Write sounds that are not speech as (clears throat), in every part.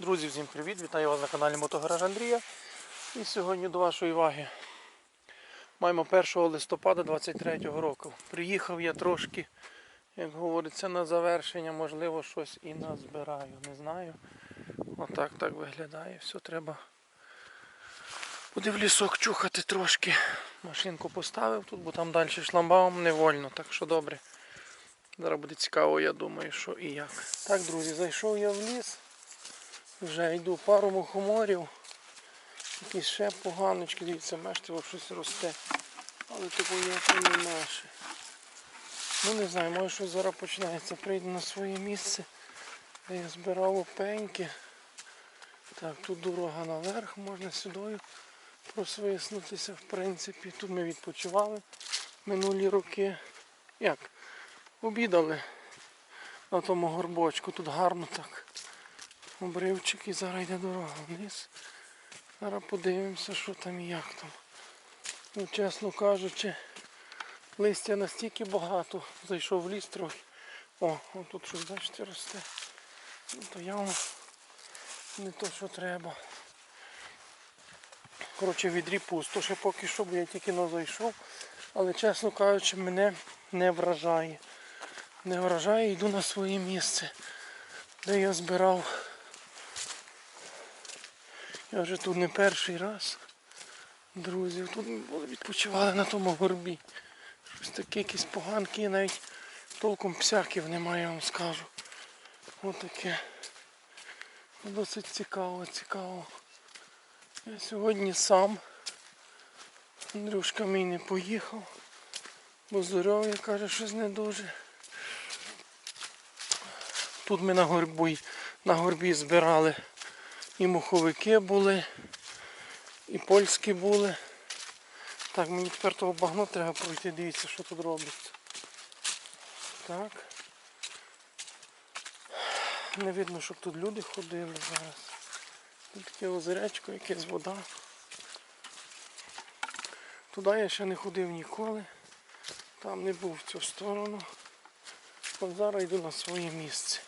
Друзі, всім привіт! Вітаю вас на каналі Мотогараж Андрія. І сьогодні до вашої уваги маємо 1 листопада 23 року. Приїхав я трошки, як говориться, на завершення, можливо, щось і назбираю. Не знаю. Отак так виглядає. Все треба. Буде в лісок чухати трошки. Машинку поставив тут, бо там далі шламбаум не вольно, так що добре. Зараз буде цікаво, я думаю, що і як. Так, друзі, зайшов я в ліс. Вже йду пару мухоморів. Якісь ще поганочки, дивіться, мештиво щось росте. Але типу є не наше. Ну не знаю, може щось зараз починається. Прийду на своє місце. Де я збирав опеньки. Так, тут дорога наверх, можна сюди просвиснутися, в принципі. Тут ми відпочивали минулі роки. Як? Обідали на тому горбочку. Тут гарно так обривчик і зараз йде дорога вниз. Зараз подивимося, що там і як там. Ну, чесно кажучи, листя настільки багато. Зайшов в ліс трохи. О, тут щось бачите росте. Ну, то явно не то, що треба. Коротше, відрі пусто, ще поки що, бо я тільки но зайшов. Але чесно кажучи, мене не вражає. Не вражає, йду на своє місце, де я збирав я вже тут не перший раз. Друзі, тут ми були відпочивали на тому горбі. Щось таке якісь поганки, навіть толком псяків немає, я вам скажу. Отаке. Досить цікаво, цікаво. Я сьогодні сам. Андрюшка мій не поїхав. Бо здоров'я каже, щось не дуже. Тут ми на горбі, на горбі збирали і муховики були, і польські були. Так, мені тепер того багно треба пройти, дивіться, що тут робиться. Так. Не видно, щоб тут люди ходили зараз. Тут таке озеречко, якась вода. Туди я ще не ходив ніколи. Там не був в цю сторону. От зараз йду на своє місце.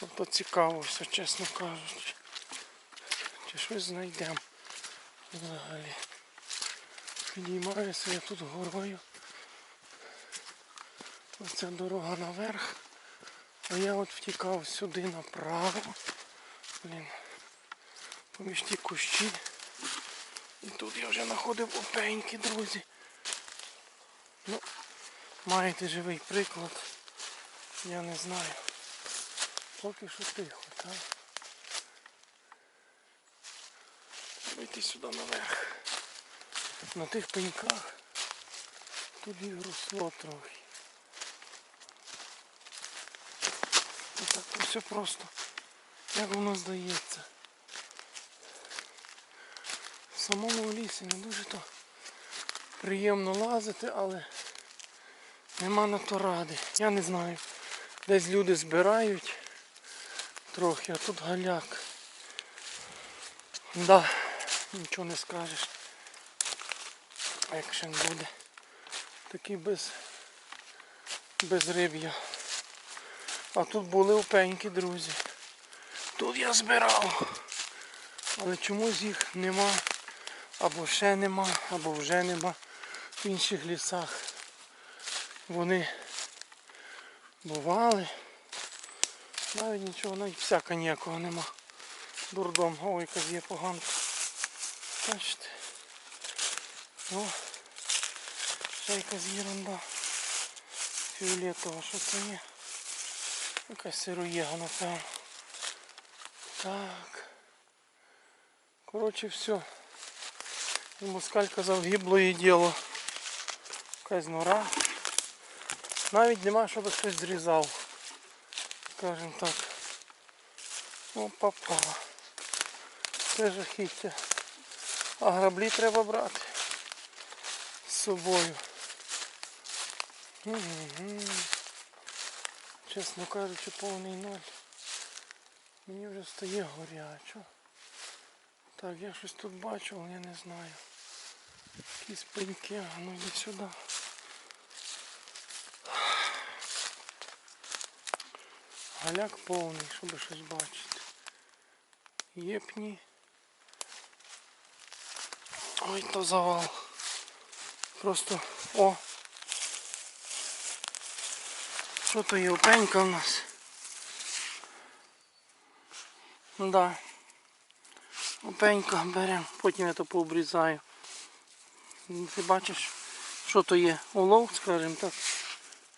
Тобто цікаво все, чесно кажучи. Чи щось знайдемо взагалі. Підіймаюся я тут горою. Оця дорога наверх. А я от втікав сюди направо. Блін. Поміж ті кущі. І тут я вже знаходив опеньки, друзі. Ну, маєте живий приклад. Я не знаю. Поки що тихо, так? Вийти сюди наверх. На тих пеньках тут і росло трохи. І так все просто. Як воно здається. В самому лісі не дуже то приємно лазити, але нема на то ради. Я не знаю. Десь люди збирають трохи, а тут галяк. Да, нічого не скажеш. Екшен буде. Такий без без риб'я. А тут були опеньки, друзі. Тут я збирав. Але чомусь їх нема. Або ще нема, або вже нема в інших лісах. Вони бували. Навіть нічого, навіть всяка ніякого нема. Дурдом, ой, яка є поганка. Бачите. О, ще якась єрунда. Фіолетова, що це є? Якась сироєга, напевно. Так. Коротше, все. І москаль казав, гибло її діло. Якась нора. Навіть нема, щоб хтось зрізав. Скажем так. О, попала. Це жахіття. А граблі треба брати з собою. Чесно кажучи, повний ноль. Мені вже стає горячо. Так, я щось тут бачу, але я не знаю. Якісь пеньки, а ну йди сюди. Галяк повний, щоб щось бачити. Є пні. Ой, то завал. Просто о. Що то є опенька у нас? Да. Опенька беремо, потім я то пообрізаю. Ти бачиш, що то є? Улов, скажімо так.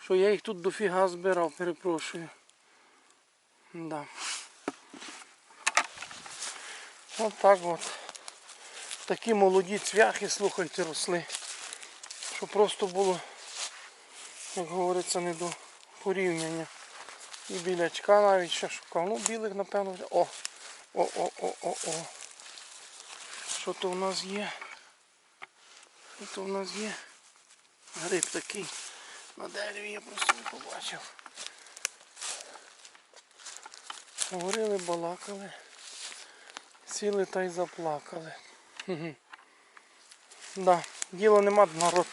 Що я їх тут дофіга збирав, перепрошую. Да. От так от. Такі молоді цвяхи, слухайте, росли. Що просто було, як говориться, не до порівняння. І білячка навіть ще шукав. Ну, білих, напевно, вже. О! О, о, о, о, о. Що то в нас є? Що то в нас є? Гриб такий. На дереві я просто не побачив. Говорили, балакали. Сіли та й заплакали. Хе-хе. Да, діла нема народ.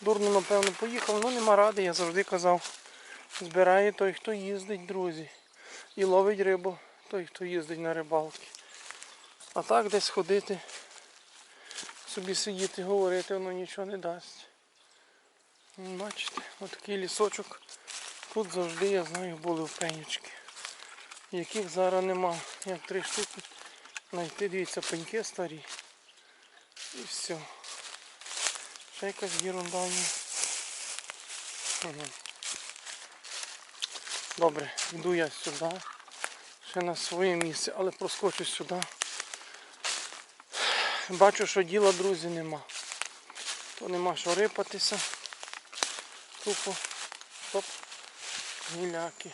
Дурно, напевно, поїхав, ну нема ради, я завжди казав. Збирає той, хто їздить, друзі. І ловить рибу, той, хто їздить на рибалки. А так десь ходити, собі сидіти, говорити, воно нічого не дасть. Ну, Бачите, отакий лісочок. Тут завжди, я знаю, були пенючки. Яких зараз нема. Як три штуки. Знайти, дивіться, пеньки старі. І все. Ще якась ерунда. Ага. Добре, йду я сюди. Ще на своє місце, але проскочу сюди. Бачу, що діла, друзі, нема. То нема що рипатися. Тупо. Стоп. Гіляки.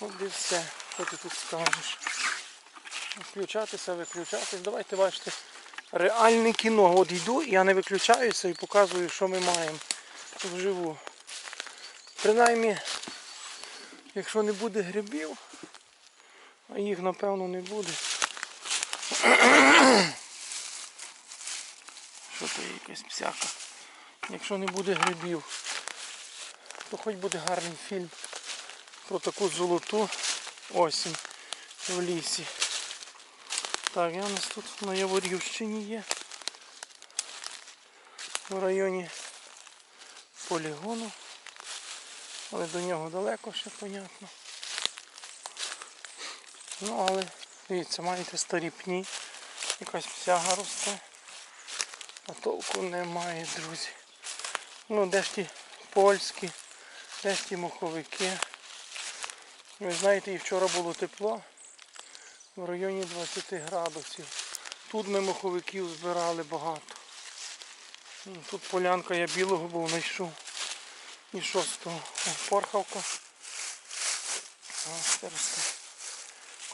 От і все. Що ти тут скажеш? Включатися, виключатись. Давайте бачите. Реальне кіно. От йду, я не виключаюся і показую, що ми маємо вживу. Принаймні, якщо не буде грибів, а їх напевно не буде. Що то є якась псяка. Якщо не буде грибів, то хоч буде гарний фільм про таку золоту осінь в лісі. Так, я у нас тут на Яворівщині є. В районі полігону. Але до нього далеко ще, понятно. Ну але, дивіться, маєте старі пні. Якась псяга росте. А толку немає, друзі. Ну, де ж ті польські, де ж ті моховики. Ви знаєте, і вчора було тепло в районі 20 градусів. Тут ми моховиків збирали багато. Ну, Тут полянка я білого був знайшов. І що з того? О, Порхавка.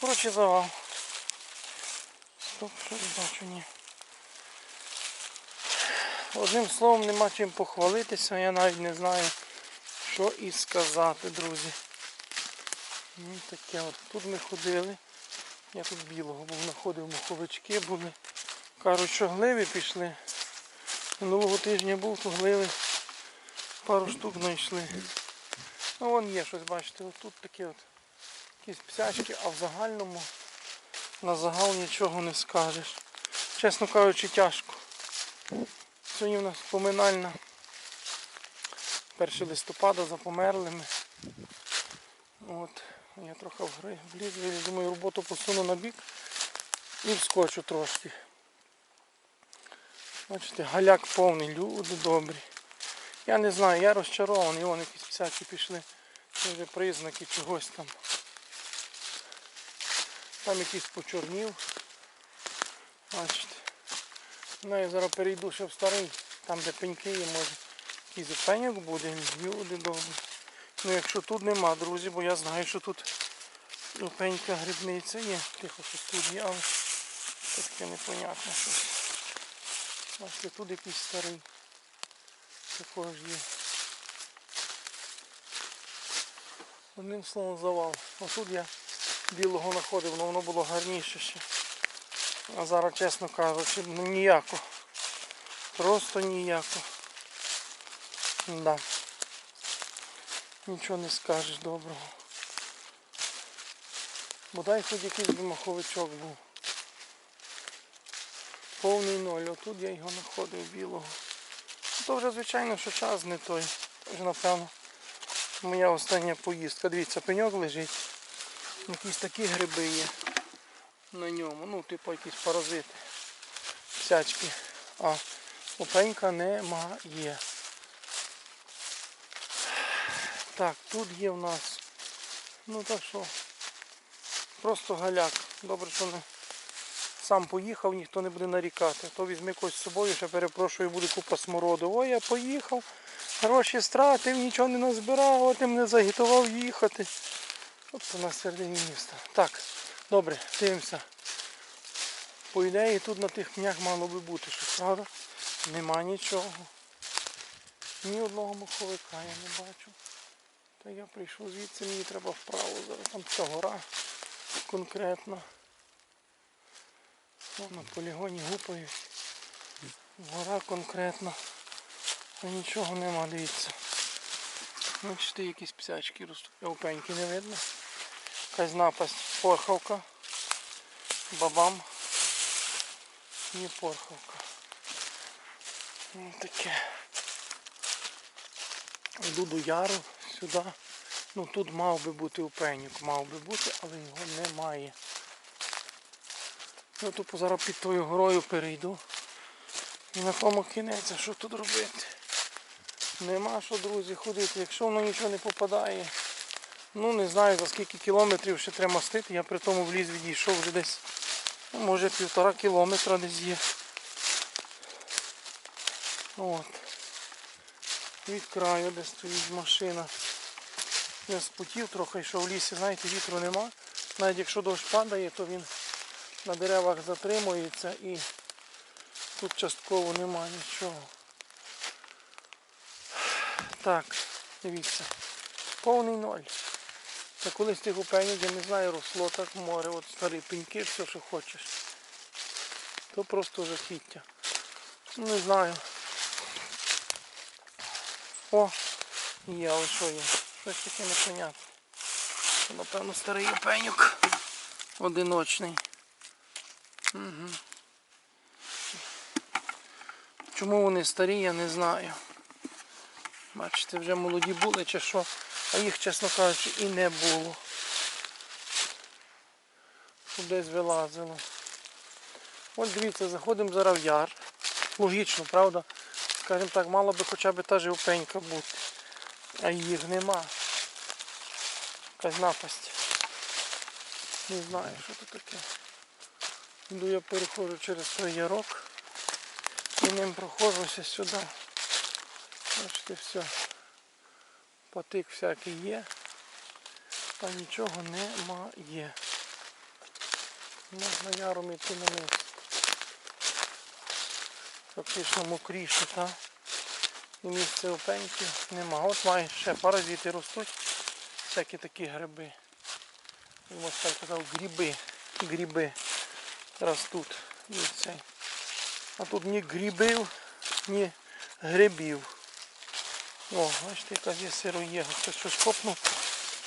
Коротше завал. Стоп, що я бачу, ні. Одним словом нема чим похвалитися, я навіть не знаю, що і сказати, друзі. Ну, таке от. Тут ми ходили. Я тут білого був, знаходив муховички були. Кажуть, що гливи пішли. Минулого тижня був, то гливи пару штук знайшли. Ну вон є щось, бачите, тут такі от якісь псячки, а в загальному на загал нічого не скажеш. Чесно кажучи, тяжко. Сьогодні у нас поминальна 1 листопада за померлими. От, я трохи вліз, я думаю, роботу посуну на бік і вскочу трошки. Бачите, галяк повний, люди добрі. Я не знаю, я розчарований, вон якісь всякі пішли. Вже признаки чогось там. Там якийсь почорнів. Бачите. Ну я зараз перейду ще в старий, там де пеньки є, може. Якийсь пеньок буде, люди добрі. Ну якщо тут нема, друзі, бо я знаю, що тут пенька грибниця є. Тихо, що тут є, але таке непонятне щось. Бачите, тут якийсь старий. Також є. Одним словом завал. Отут я білого знаходив, але воно було гарніше ще. А зараз, чесно кажучи, ну ніяко. Просто ніяко. Да. Нічого не скажеш доброго. Бодай хоч якийсь би маховичок був. Повний ноль. Отут я його знаходив білого. Ну, То вже, звичайно, що час не той. Вже, напевно, моя остання поїздка. Дивіться, пеньок лежить. Якісь такі гриби є на ньому. Ну, типу якісь паразити. Всячки. А опенька немає. Так, тут є в нас. Ну так що. Просто галяк. Добре, що не сам поїхав, ніхто не буде нарікати. То візьми когось з собою, ще перепрошую, буде купа смороду. Ой, я поїхав, гроші стратив, нічого не назбирав, ти мене загітував їхати. От у нас середині міста. Так, добре, дивимося. По ідеї тут на тих пнях мало би бути щось, правда? Нема нічого. Ні одного маховика я не бачу. Та я прийшов звідси, мені треба вправо зараз. Там ця гора конкретно. О, на полігоні гупають. Гора конкретно. А нічого нема, дивіться. Бачите, якісь псячки ростуть. Опеньки не видно. Якась напасть. Порхавка. Бабам. І порхавка. Ось таке. Йду до яру сюди. Ну тут мав би бути опеньок, мав би бути, але його немає. Я тупо зараз під тою горою перейду. І на тому кінець, що тут робити? Нема що, друзі, ходити. Якщо воно нічого не попадає, ну не знаю за скільки кілометрів ще треба мастити. Я при тому в ліс відійшов вже десь, ну, може півтора кілометра десь є. От. Від краю, де стоїть машина. Я спотів трохи, що в лісі, знаєте, вітру нема. Навіть якщо дощ падає, то він на деревах затримується і тут частково нема нічого. Так, дивіться. Повний ноль. Це колись тих опенів, я не знаю, росло так море. От старі пеньки, все, що хочеш. То просто жахіття. Не знаю. О, є, але що є? Щось таке непонятне. Це, напевно, старий опенюк. Одиночний. Угу. Чому вони старі, я не знаю. Бачите, вже молоді були чи що, а їх, чесно кажучи, і не було. Щоб десь вилазило. От дивіться, заходимо зараз в яр. Логічно, правда? Скажімо так, мала би хоча б та живпенька бути. А їх нема. Якась напасть. Не знаю, що це таке. Йду я переходжу через той ярок і ним проходжуся сюди. Бачите, все. Потик всякий є, та нічого немає. Можна яром йти на низ. Фактично мокріше, так? І місце опеньки нема. От має ще паразити ростуть. Всякі такі гриби. Можна так казав, гриби. Гриби ростуть. А тут ні грибів, ні грибів. О, бачите, якась є сироєга. Хтось щось копнув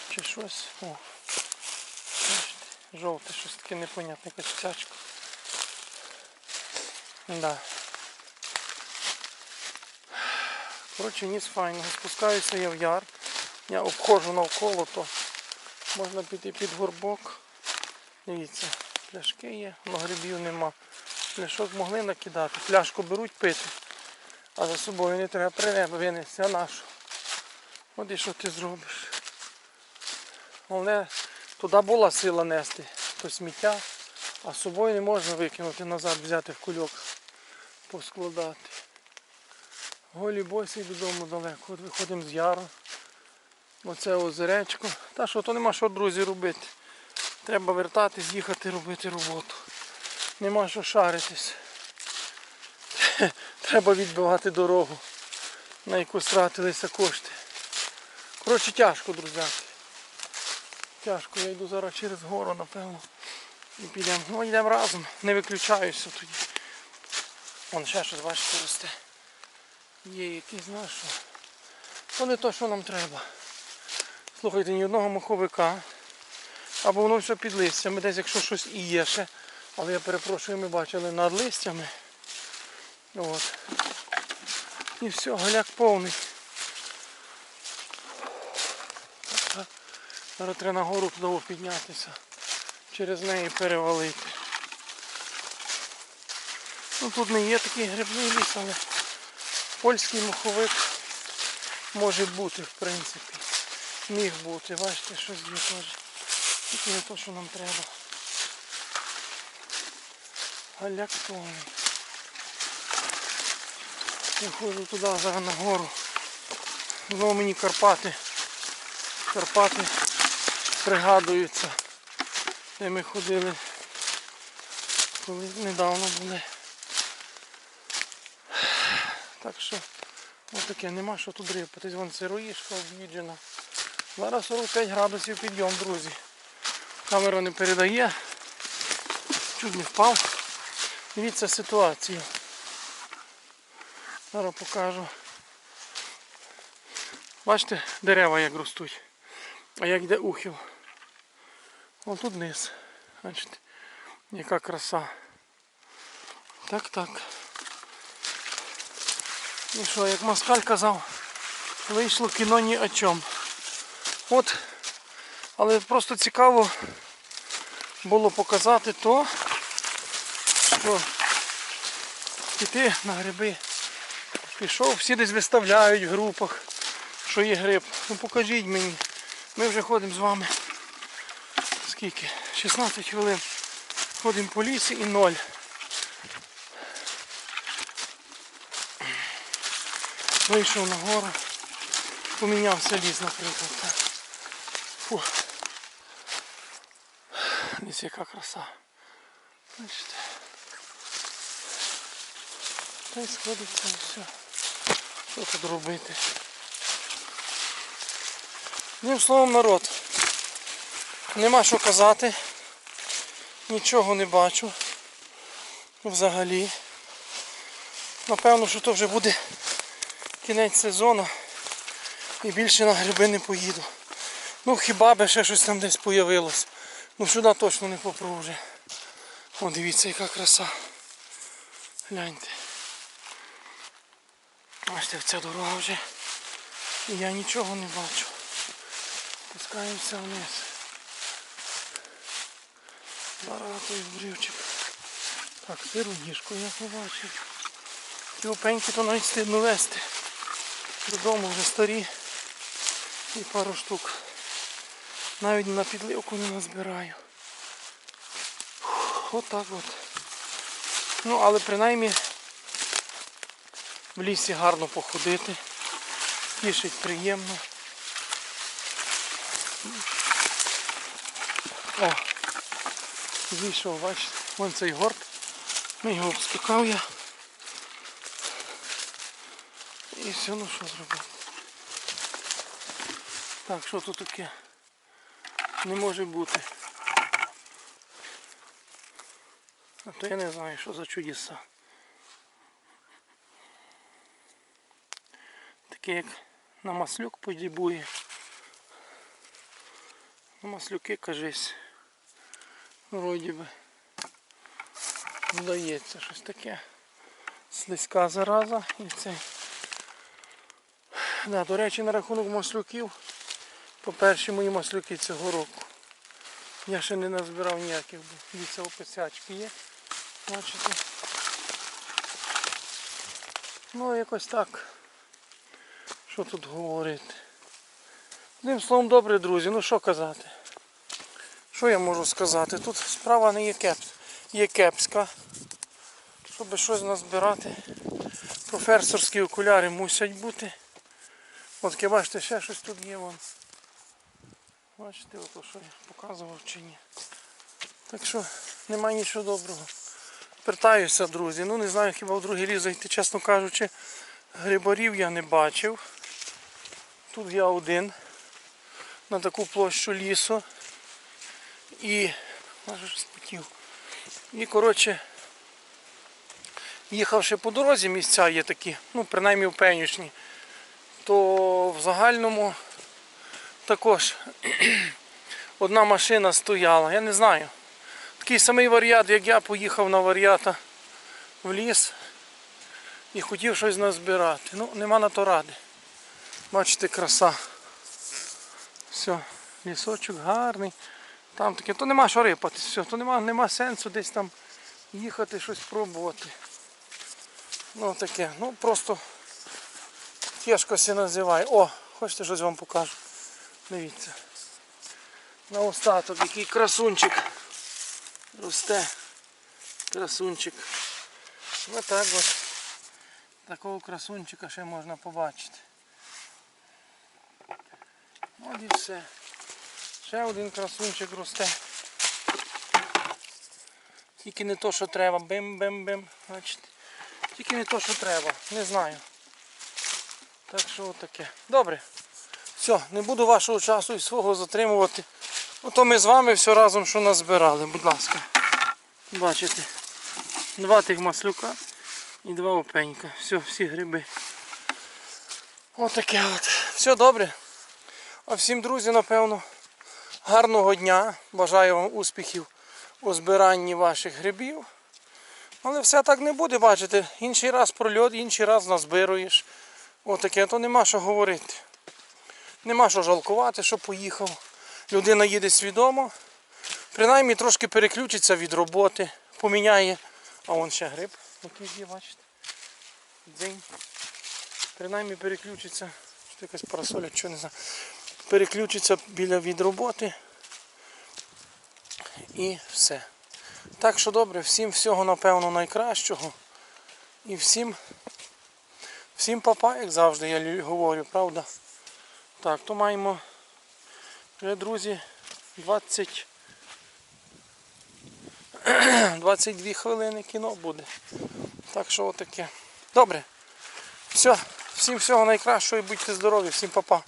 чи щось. О. Бачите, жовте, щось таке непонятне, якась цячка. Да. Коротше, ніс файно. Спускаюся я в яр. Я обходжу навколо, то можна піти під горбок. Дивіться, пляшки є, але грибів нема. Пляшок могли накидати. Пляшку беруть пити, а за собою не треба прилеба винести, а нашу. От і що ти зробиш. Головне, туди була сила нести, то сміття, а з собою не можна викинути назад, взяти в кульок, поскладати. Голі босі додому далеко. От виходимо з яру. Оце озеречко. Та що, то нема що, друзі, робити. Треба вертатись, їхати робити роботу. Нема що шаритись. (laughs) Треба відбивати дорогу, на яку стратилися кошти. Коротше, тяжко, друзяки. Тяжко, я йду зараз через гору, напевно. І підемо. Ну, йдемо разом, не виключаюся тоді. Вон ще щось, бачите, росте. Є якийсь знаєш що. То не то, що нам треба. Слухайте, ні одного маховика. або воно все під листями, десь якщо щось і є ще. Але я перепрошую, ми бачили над листями. От. І все, голяк повний. Зараз треба нагору знову піднятися. Через неї перевалити. Ну тут не є такий грибний ліс, але польський моховик може бути, в принципі. Міг бути. Бачите, щось є теж. Тільки не те, що нам треба. Галяк. Я ходжу туди зараз на гору. Знову мені Карпати. Карпати пригадуються. Де ми ходили, коли недавно були. Так що отаке, нема що тут рипатись. Вон сироїшка об'їджена. Зараз 45 градусів підйом, друзі. Камера не передає. Чуть не впав. Дивіться ситуацію. Зараз покажу. Бачите, дерева як ростуть. А як йде ухил. Вон тут низ. Бачите, яка краса. Так, так. І що, як Москаль казав, вийшло кіно ні о чому. От, але просто цікаво було показати то, що піти на гриби. Пішов, всі десь виставляють в групах, що є гриб. Ну покажіть мені. Ми вже ходимо з вами. Скільки? 16 хвилин. Ходимо по лісі і ноль. Вийшов на гору. Помінявся ліс, наприклад. Фу. Десь яка краса. Бачите. Та й сходиться і все. Що тут робити? Одним словом народ. Нема що казати. Нічого не бачу. Взагалі. Напевно, що то вже буде кінець сезону і більше на гриби не поїду. Ну хіба би ще щось там десь появилось. Ну сюди точно не попру вже. О, дивіться, яка краса. Гляньте. Бачите, ця дорога вже. І я нічого не бачу. Спускаємося вниз. Зараз брівчик. Так, сиру ніжку я побачив. Ті опеньки то навіть стидно вести. Додому вже старі. І пару штук. Навіть на підливку не назбираю. Отак от. Ну, але принаймні в лісі гарно походити. Тішить приємно. О, вийшов, бачите, вон цей горб. Ми його обскакав я. І все, ну що зробити. Так, що тут таке? Не може бути. А то я не знаю, що за чудеса. Таке як на маслюк подібує. На маслюки, кажись. Вроді би. Вдається щось таке. Слизька зараза і цей. Да, до речі, на рахунок маслюків. По-перше, мої маслюки цього року. Я ще не назбирав ніяких, бо дивіться, описячки є. Бачите? Ну, якось так. Що тут говорити? Одним словом, добре, друзі, ну що казати? Що я можу сказати? Тут справа не є, кепс... є кепська. Щоб щось назбирати. Професорські окуляри мусять бути. От бачите, ще щось тут є вон. Бачите, ото що я показував чи ні. Так що немає нічого доброго. Вертаюся, друзі. Ну не знаю, хіба в другий ліс зайти, чесно кажучи, грибарів я не бачив. Тут я один на таку площу лісу. І. І коротше, їхавши по дорозі, місця є такі, ну принаймні впевнішні, то в загальному також (clears throat) одна машина стояла. Я не знаю. Такий самий варіант, як я поїхав на варіата в ліс і хотів щось назбирати. Ну, нема на то ради. Бачите, краса. Все, лісочок гарний. Там таке, то нема що рипати, все, то нема, нема сенсу десь там їхати, щось пробувати. Ну таке, ну просто се називає. О, хочете щось вам покажу. Дивіться. На остаток, який красунчик. Росте. Красунчик. Ось так от. Такого красунчика ще можна побачити. От і все. Ще один красунчик росте. Тільки не то, що треба. Бим-бим-бим. Тільки не то, що треба. Не знаю. Так що отаке. Добре. Все, не буду вашого часу і свого затримувати. Ото ми з вами все разом що назбирали, будь ласка. Бачите. Два тих маслюка і два опенька. Все, всі гриби. Отаке от. Все добре. А всім друзі, напевно, гарного дня. Бажаю вам успіхів у збиранні ваших грибів. Але все так не буде, бачите. Інший раз прольот, інший раз назбируєш. Отаке, то нема що говорити. Нема що жалкувати, що поїхав. Людина їде свідомо. Принаймні трошки переключиться від роботи, поміняє. А вон ще гриб, який є, бачите. Дзень. Принаймні переключиться. Що якась парасоля, що не знаю. Переключиться біля від роботи. І все. Так що добре, всім всього напевно найкращого. І всім, всім папа, як завжди я говорю, правда? Так, то маємо вже, друзі, 20, 22 (clears throat) хвилини кіно буде. Так що отаке. Добре. Все, всім всього найкращого і будьте здорові, всім папа.